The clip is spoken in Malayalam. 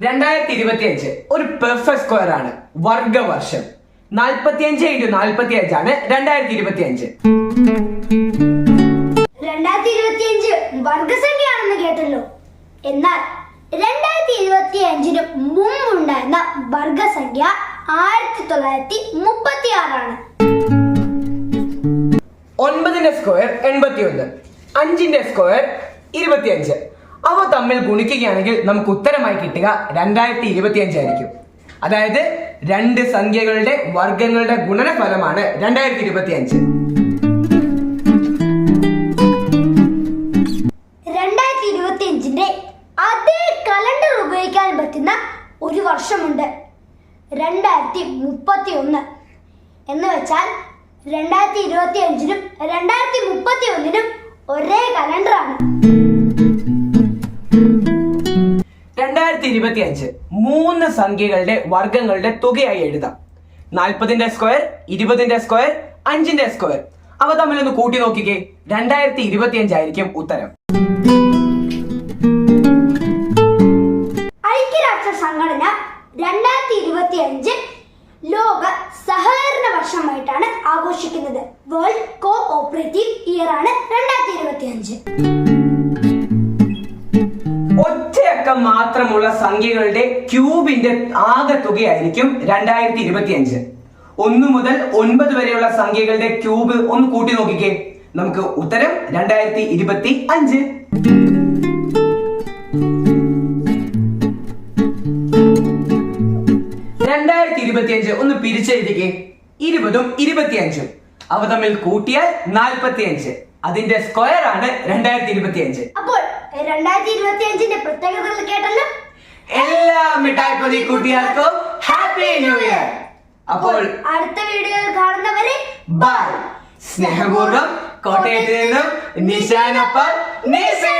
രണ്ടായിരത്തി ഇരുപത്തി അഞ്ച് ഒരു പെർഫെക്റ്റ് സ്ക്വയർ ആണ്. വർഗവർഷം നാൽപ്പത്തിയഞ്ച് ഇന്റു നാൽപ്പത്തി അഞ്ചാണ് രണ്ടായിരത്തി ഇരുപത്തി അഞ്ച് രണ്ടായിരത്തി ഇരുപത്തി അഞ്ച് വർഗസംഖ്യയാണെന്ന് കേട്ടല്ലോ. എന്നാൽ രണ്ടായിരത്തി ഇരുപത്തി അഞ്ചിന് മുമ്പുണ്ടായിരുന്ന വർഗസംഖ്യ ആയിരത്തി തൊള്ളായിരത്തി മുപ്പത്തി ആറാണ് ഒൻപതിന്റെ സ്ക്വയർ എൺപത്തി ഒന്ന് അഞ്ചിന്റെ സ്ക്വയർ ഇരുപത്തിയഞ്ച്. അവ തമ്മിൽ ഗുണിക്കുകയാണെങ്കിൽ നമുക്ക് ഉത്തരമായി കിട്ടുക രണ്ടായിരത്തി ഇരുപത്തി അഞ്ചായിരിക്കും അതായത് രണ്ട് സംഖ്യകളുടെ വർഗങ്ങളുടെ ഗുണനഫലമാണ് രണ്ടായിരത്തി ഇരുപത്തി അഞ്ച് രണ്ടായിരത്തി ഇരുപത്തി അഞ്ചിന്റെ അതേ കലണ്ടർ ഉപയോഗിക്കാൻ പറ്റുന്ന ഒരു വർഷമുണ്ട്. രണ്ടായിരത്തി മുപ്പത്തി ഒന്ന് എന്ന് വെച്ചാൽ രണ്ടായിരത്തി ഇരുപത്തി അഞ്ചിനും രണ്ടായിരത്തി മുപ്പത്തി ഒന്നിനും ഒരേ കലണ്ടറാണ് ഇരുപത്തി അഞ്ച് മൂന്ന് സംഖ്യകളുടെ വർഗങ്ങളുടെ തുകയായി എഴുതാം. നാൽപ്പതിന്റെ സ്ക്വയർ ഇരുപതിന്റെ സ്ക്വയർ അഞ്ചിന്റെ സ്ക്വയർ. അവ തമ്മിലൊന്ന് കൂട്ടി നോക്കിക്കേ. രണ്ടായിരത്തി ഇരുപത്തി അഞ്ചായിരിക്കും ഉത്തരം. ഐക്യരാഷ്ട്ര സംഘടന രണ്ടായിരത്തി ഇരുപത്തി അഞ്ച് ലോക സഹകരണ വർഷമായിട്ടാണ് ആഘോഷിക്കുന്നത്. വേൾഡ് കോ ഓപ്പറേറ്റീവ് ഇയർ ആണ് രണ്ടായിരത്തി ഇരുപത്തി അഞ്ച് മാത്രമുള്ള സംഖ്യകളുടെ ക്യൂബിന്റെ ആകെ തുകയായിരിക്കും രണ്ടായിരത്തി ഇരുപത്തി അഞ്ച് ഒന്ന് മുതൽ ഒൻപത് വരെയുള്ള സംഖ്യകളുടെ ക്യൂബ് ഒന്ന് കൂട്ടി നോക്കിക്കേ. നമുക്ക് ഉത്തരം രണ്ടായിരത്തി ഇരുപത്തി അഞ്ച് രണ്ടായിരത്തി ഇരുപത്തി അഞ്ച് ഒന്ന് പിരിച്ചെഴുതിക്കേ. ഇരുപതും ഇരുപത്തിയഞ്ചും. അവ തമ്മിൽ കൂട്ടിയാൽ നാൽപ്പത്തി അഞ്ച് അതിന്റെ സ്ക്വയർ ആണ് രണ്ടായിരത്തി ഇരുപത്തി അഞ്ച് അപ്പോൾ രണ്ടായിരത്തി ഇരുപത്തി അഞ്ചിന്റെ പ്രത്യേകതകൾ കേട്ടല്ലോ? എല്ലാ മിഠായി പൊതി കൂട്ടിയാർക്കും ഹാപ്പി ന്യൂ ഇയർ അപ്പോൾ അടുത്ത വീഡിയോയിൽ കാണുന്നവരെ ബൈ സ്നേഹപൂർവം കോട്ടയത്ത് നിന്നും നിശാനപ്പൻ നിസേ